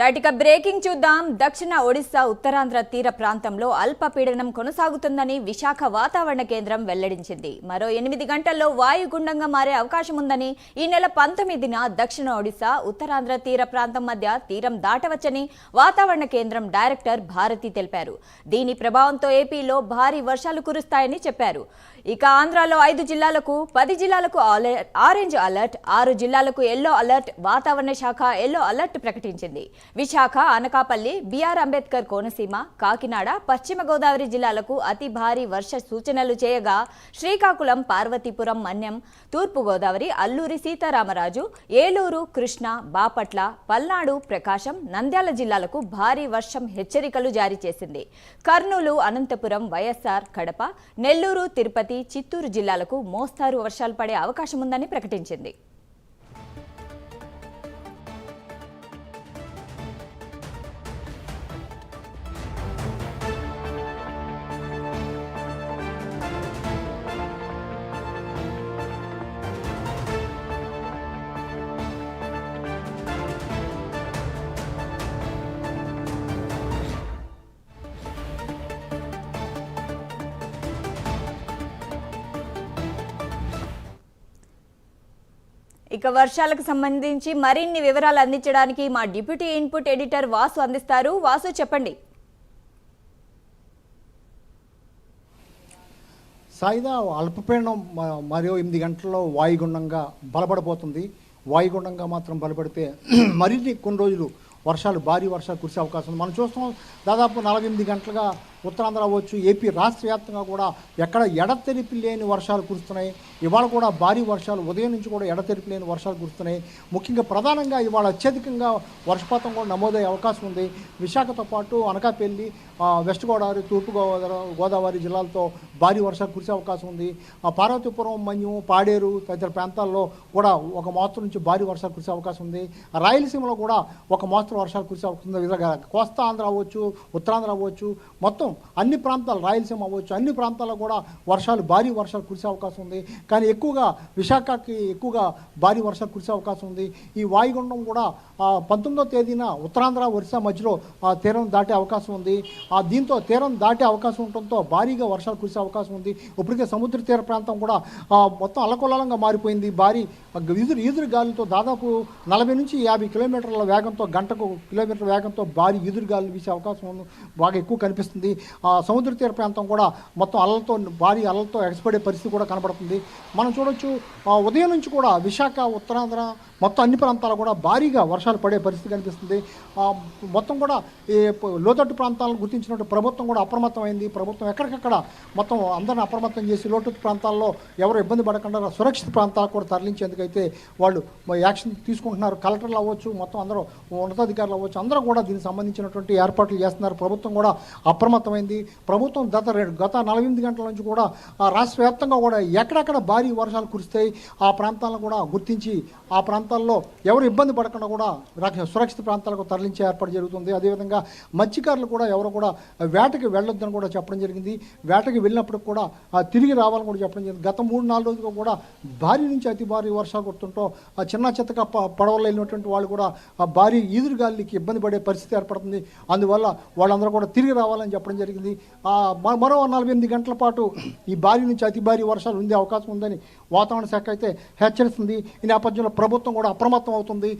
Right ఇక breaking చూద్దాం. దక్షిణ ఒడిశా ఉత్తరాంధ్ర తీర ప్రాంతంలో అల్పపీడనం కొనసాగుతుందని విశాఖ వాతావరణ కేంద్రం వెల్లడించింది. మరో ఎనిమిది గంటల్లో వాయుగుండంగా మారే అవకాశం ఉందని ఈ నెల పంతొమ్మిదిన దక్షిణ ఒడిశా ఉత్తరాంధ్ర తీర ప్రాంతం మధ్య తీరం దాటవచ్చని వాతావరణ కేంద్రం డైరెక్టర్ భారతి తెలిపారు. దీని ప్రభావంతో ఏపీలో భారీ వర్షాలు కురుస్తాయని చెప్పారు. ఇక ఆంధ్రాలో ఐదు జిల్లాలకు పది జిల్లాలకు ఆరెంజ్ అలర్ట్ ఆరు జిల్లాలకు ఎల్లో అలర్ట్ వాతావరణ శాఖ ఎల్లో అలర్ట్ ప్రకటించింది. విశాఖ అనకాపల్లి బిఆర్ అంబేద్కర్ కోనసీమ కాకినాడ పశ్చిమ గోదావరి జిల్లాలకు అతి భారీ వర్ష సూచనలు చేయగా శ్రీకాకుళం పార్వతీపురం మన్యం తూర్పుగోదావరి అల్లూరి సీతారామరాజు ఏలూరు కృష్ణ బాపట్ల పల్నాడు ప్రకాశం నంద్యాల జిల్లాలకు భారీ వర్షం హెచ్చరికలు జారీ చేసింది. కర్నూలు అనంతపురం వైఎస్ఆర్ కడప నెల్లూరు తిరుపతి చిత్తూరు జిల్లాలకు మోస్తారు వర్షాలు పడే అవకాశం ఉందని ప్రకటించింది. ఇక వర్షాలకు సంబంధించి మరిన్ని వివరాలు అందించడానికి మా డిప్యూటీ ఇన్పుట్ ఎడిటర్ వాసు అందిస్తారు. వాసు చెప్పండి. సాయిదా అల్పపీడనం మరియు మరో ఎనిమిది గంటల్లో వాయుగుండంగా బలపడబోతుంది. వాయుగుండంగా మాత్రం బలపడితే మరిన్ని కొన్ని రోజులు వర్షాలు భారీ వర్షాలు కురిసే అవకాశం ఉంది. మనం చూస్తున్నాం దాదాపు నలభై ఎనిమిది గంటలుగా ఉత్తరాంధ్ర అవ్వచ్చు ఏపీ రాష్ట్ర వ్యాప్తంగా కూడా ఎక్కడ ఎడతెరిపి లేని వర్షాలు కురుస్తున్నాయి. ఇవాళ కూడా భారీ వర్షాలు ఉదయం నుంచి కూడా ఎడతెరిపి లేని వర్షాలు కురుస్తున్నాయి. ముఖ్యంగా ప్రధానంగా ఇవాళ అత్యధికంగా వర్షపాతం కూడా నమోదయ్యే అవకాశం ఉంది. విశాఖతో పాటు అనకాపల్లి వెస్ట్ గోదావరి తూర్పు గోదావరి గోదావరి జిల్లాలతో భారీ వర్షాలు కురిసే అవకాశం ఉంది. ఆ పార్వతీపురం మన్యం పాడేరు తదితర ప్రాంతాల్లో కూడా ఒక మోస్తరు నుంచి భారీ వర్షాలు కురిసే అవకాశం ఉంది. రాయలసీమలో కూడా ఒక మోస్తరు వర్షాలు కురిసే అవకాశం ఉంది. విధంగా కోస్తా ఆంధ్ర అవ్వచ్చు ఉత్తరాంధ్ర అవ్వచ్చు. మొత్తం అన్ని ప్రాంతాలు రాయలసీమ అవ్వచ్చు అన్ని ప్రాంతాల్లో కూడా వర్షాలు భారీ వర్షాలు కురిసే అవకాశం ఉంది. కానీ ఎక్కువగా విశాఖకి ఎక్కువగా భారీ వర్షాలు కురిసే అవకాశం ఉంది. ఈ వాయుగుండం కూడా పంతొమ్మిదో తేదీన ఉత్తరాంధ్ర ఒరిస్సా మధ్యలో ఆ, తీరం దాటే అవకాశం ఉంది. ఆ దీంతో తీరం దాటే అవకాశం ఉండటంతో భారీగా వర్షాలు కురిసే అవకాశం ఉంది. ఇప్పటికే సముద్ర తీర ప్రాంతం కూడా మొత్తం అలకొల్లంగా మారిపోయింది. భారీ ఈదురు ఈదురు గాలితో దాదాపు నలభై నుంచి యాభై కిలోమీటర్ల వేగంతో గంటకు కిలోమీటర్ వేగంతో భారీ ఈదురు గాలి వీసే అవకాశం ఉంది బాగా ఎక్కువ కనిపిస్తుంది. ఆ సముద్ర తీర ప్రాంతం కూడా మొత్తం అలలతో భారీ అలలతో ఎగసిపడే పరిస్థితి కూడా కనబడుతుంది. మనం చూడొచ్చు ఉదయం నుంచి కూడా విశాఖ ఉత్తరాంధ్ర మొత్తం అన్ని ప్రాంతాలు కూడా భారీగా వర్షాలు పడే పరిస్థితి కనిపిస్తుంది. మొత్తం కూడా ఈ లోతట్టు ప్రాంతాలను గుర్తించినట్టు ప్రభుత్వం కూడా అప్రమత్తమైంది. ప్రభుత్వం ఎక్కడికక్కడ మొత్తం అందరిని అప్రమత్తం చేసి లోతట్టు ప్రాంతాల్లో ఎవరు ఇబ్బంది పడకుండా సురక్షిత ప్రాంతాలకు కూడా తరలించేందుకైతే వాళ్ళు యాక్షన్ తీసుకుంటున్నారు. కలెక్టర్లు అవ్వచ్చు మొత్తం అందరూ ఉన్నతాధికారులు అవ్వచ్చు అందరూ కూడా దీనికి సంబంధించినటువంటి ఏర్పాట్లు చేస్తున్నారు. ప్రభుత్వం కూడా అప్రమత్తం అప్రమత్తమైంది ప్రభుత్వం గత గత నలభై ఎనిమిది గంటల నుంచి కూడా ఆ రాష్ట్ర వ్యాప్తంగా కూడా ఎక్కడెక్కడ భారీ వర్షాలు కురుస్తాయి ఆ ప్రాంతాలను కూడా గుర్తించి ఆ ప్రాంతాల్లో ఎవరు ఇబ్బంది పడకుండా కూడా రక్ష- సురక్షిత ప్రాంతాలకు తరలించే ఏర్పాటు జరుగుతుంది. అదేవిధంగా మత్స్యకారులు కూడా ఎవరు కూడా వేటకి వెళ్ళొద్దని కూడా చెప్పడం జరిగింది. వేటకి వెళ్ళినప్పుడు కూడా తిరిగి రావాలని కూడా చెప్పడం జరిగింది. గత మూడు నాలుగు రోజులుగా కూడా భారీ నుంచి అతి భారీ వర్షాలు కొడుతుంటో ఆ చిన్న చిత్తక పడవలు వెళ్ళినటువంటి వాళ్ళు కూడా ఆ భారీ ఈదురు గాలికి ఇబ్బంది పడే పరిస్థితి ఏర్పడుతుంది. అందువల్ల వాళ్ళందరూ కూడా తిరిగి రావాలని చెప్పడం జరిగింది. మరో నలభై ఎనిమిది గంటల పాటు ఈ భారీ నుంచి అతి భారీ వర్షాలు ఉండే అవకాశం ఉందని వాతావరణ శాఖ అయితే హెచ్చరిస్తుంది. ఈ నేపథ్యంలో ప్రభుత్వం కూడా అప్రమత్తం అవుతుంది.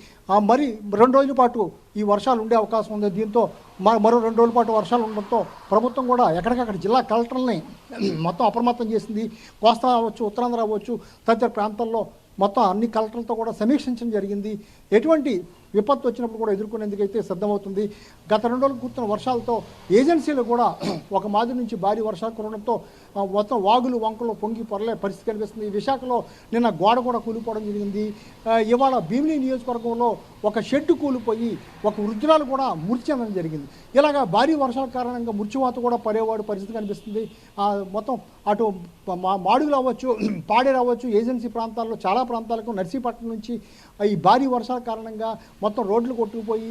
మరి రెండు రోజుల పాటు ఈ వర్షాలు ఉండే అవకాశం ఉంది. దీంతో మరో రెండు రోజుల పాటు వర్షాలు ఉండడంతో ప్రభుత్వం కూడా ఎక్కడికక్కడ జిల్లా కలెక్టర్లని మొత్తం అప్రమత్తం చేసింది. కోస్తా అవ్వచ్చు ఉత్తరాంధ్ర అవ్వచ్చు తదితర ప్రాంతాల్లో మొత్తం అన్ని కలెక్టర్లతో కూడా సమీక్షించడం జరిగింది. ఎటువంటి విపత్తు వచ్చినప్పుడు కూడా ఎదుర్కొనేందుకైతే సిద్ధమవుతుంది. గత రెండు రోజులు కూర్చున్న వర్షాలతో ఏజెన్సీలు కూడా ఒక మాదిరి నుంచి భారీ వర్షాలు కురవడంతో మొత్తం వాగులు వంకలు పొంగి పొరలే పరిస్థితి కనిపిస్తుంది. విశాఖలో నిన్న గోడ కూడా కూలిపోవడం జరిగింది. ఇవాళ భీమిలి నియోజకవర్గంలో ఒక షెడ్ కూలిపోయి ఒక వృద్ధురాలు కూడా మృతి చెందడం జరిగింది. ఇలాగా భారీ వర్షాల కారణంగా మృత్యువాత కూడా పడేవాడు పరిస్థితి కనిపిస్తుంది. మొత్తం అటు మా మాడుగులు అవ్వచ్చు పాడేరు అవ్వచ్చు ఏజెన్సీ ప్రాంతాల్లో చాలా ప్రాంతాలకు నర్సీపట్నం నుంచి ఈ భారీ వర్షాల కారణంగా మొత్తం రోడ్లు కొట్టుకుపోయి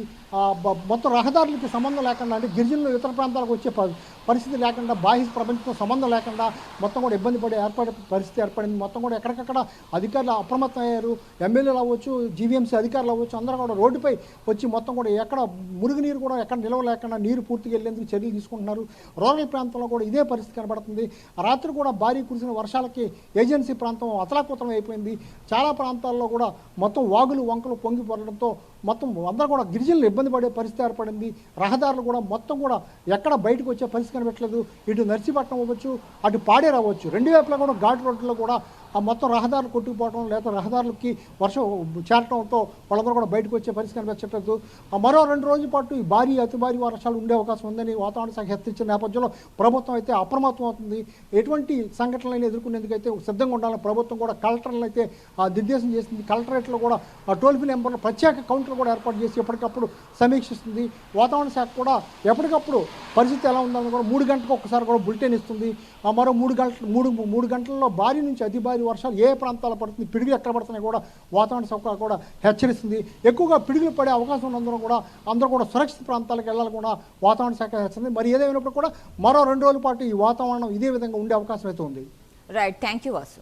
మొత్తం రహదారులకి సంబంధం లేకుండా అంటే గిరిజనులు ఇతర ప్రాంతాలకు వచ్చే ప- పరిస్థితి లేకుండా బాహ్య ప్రపంచంతో సంబంధం లేకుండా మొత్తం కూడా ఇబ్బంది పడే ఏర్పడే పరిస్థితి ఏర్పడింది. మొత్తం కూడా ఎక్కడికక్కడ అధికారులు అప్రమత్తం అయ్యారు. ఎమ్మెల్యేలు అవ్వచ్చు జీవీఎంసీ అధికారులు అవ్వచ్చు అందరూ కూడా రోడ్డుపై వచ్చి మొత్తం కూడా ఎక్కడ మురుగునీరు కూడా ఎక్కడ నిల్వ లేకుండా నీరు పూర్తిగా వెళ్ళేందుకు చర్యలు తీసుకుంటున్నారు. రూరల్ ప్రాంతంలో కూడా ఇదే పరిస్థితి కనబడుతుంది. రాత్రి కూడా భారీ కురిసిన వర్షాలకి ఏజెన్సీ ప్రాంతం అతలాకుతలం అయిపోయింది. చాలా ప్రాంతాల్లో కూడా మొత్తం వాగులు వంకలు పొంగి పొరడంతో మొత్తం అందరూ కూడా గిరిజనులు ఇబ్బంది పడే పరిస్థితి ఏర్పడింది. రహదారులు కూడా మొత్తం కూడా ఎక్కడ బయటకు వచ్చే పరిస్థితి కనిపెట్టలేదు ఇటు నర్సీపట్నం అవ్వచ్చు అటు పాడేరు అవ్వచ్చు. రెండు వైపులా కూడా ఘాట్ రోడ్లలో కూడా ఆ మొత్తం రహదారులు కొట్టుకుపోవడం లేదా రహదారులకి వర్షం చేరటంతో వాళ్ళందరూ కూడా బయటకు వచ్చే పరిస్థితి కనిపించట్లేదు. ఆ మరో రెండు రోజుల పాటు ఈ భారీ అతి భారీ వర్షాలు ఉండే అవకాశం ఉందని వాతావరణ శాఖ హెచ్చరించిన నేపథ్యంలో ప్రభుత్వం అయితే అప్రమత్తం అవుతుంది. ఎటువంటి సంఘటనలను ఎదుర్కొనేందుకైతే సిద్ధంగా ఉండాలని ప్రభుత్వం కూడా కలెక్టర్లను అయితే ఆ, నిర్దేశం చేసింది. కలెక్టరేట్లో కూడా ఆ టోల్ ఫ్రీ నెంబర్లో ప్రత్యేక కౌంటర్ కూడా ఏర్పాటు చేసి ఎప్పటికప్పుడు సమీక్షిస్తుంది. వాతావరణ శాఖ కూడా ఎప్పటికప్పుడు పరిస్థితి ఎలా ఉందని కూడా మూడు గంటలకు ఒకసారి కూడా బులెటిన్ ఇస్తుంది. ఆ మరో మూడు గంటలు మూడు మూడు గంటల్లో భారీ నుంచి అతి భారీ వర్షాలు ఏ ప్రాంతాల్లో పడుతుంది పిడుగులు ఎక్కడ పడుతున్నాయి కూడా వాతావరణ శాఖ కూడా హెచ్చరిస్తుంది. ఎక్కువగా పిడుగులు పడే అవకాశం ఉన్నందున కూడా అందరూ కూడా సురక్షిత ప్రాంతాలకు వెళ్ళాలి కూడా వాతావరణ శాఖ హెచ్చరిస్తుంది. మరి ఏదేమైనప్పుడు కూడా మరో రెండు రోజుల పాటు ఈ వాతావరణం ఇదే విధంగా ఉండే అవకాశం అయితే ఉంది. Right thank you Vasu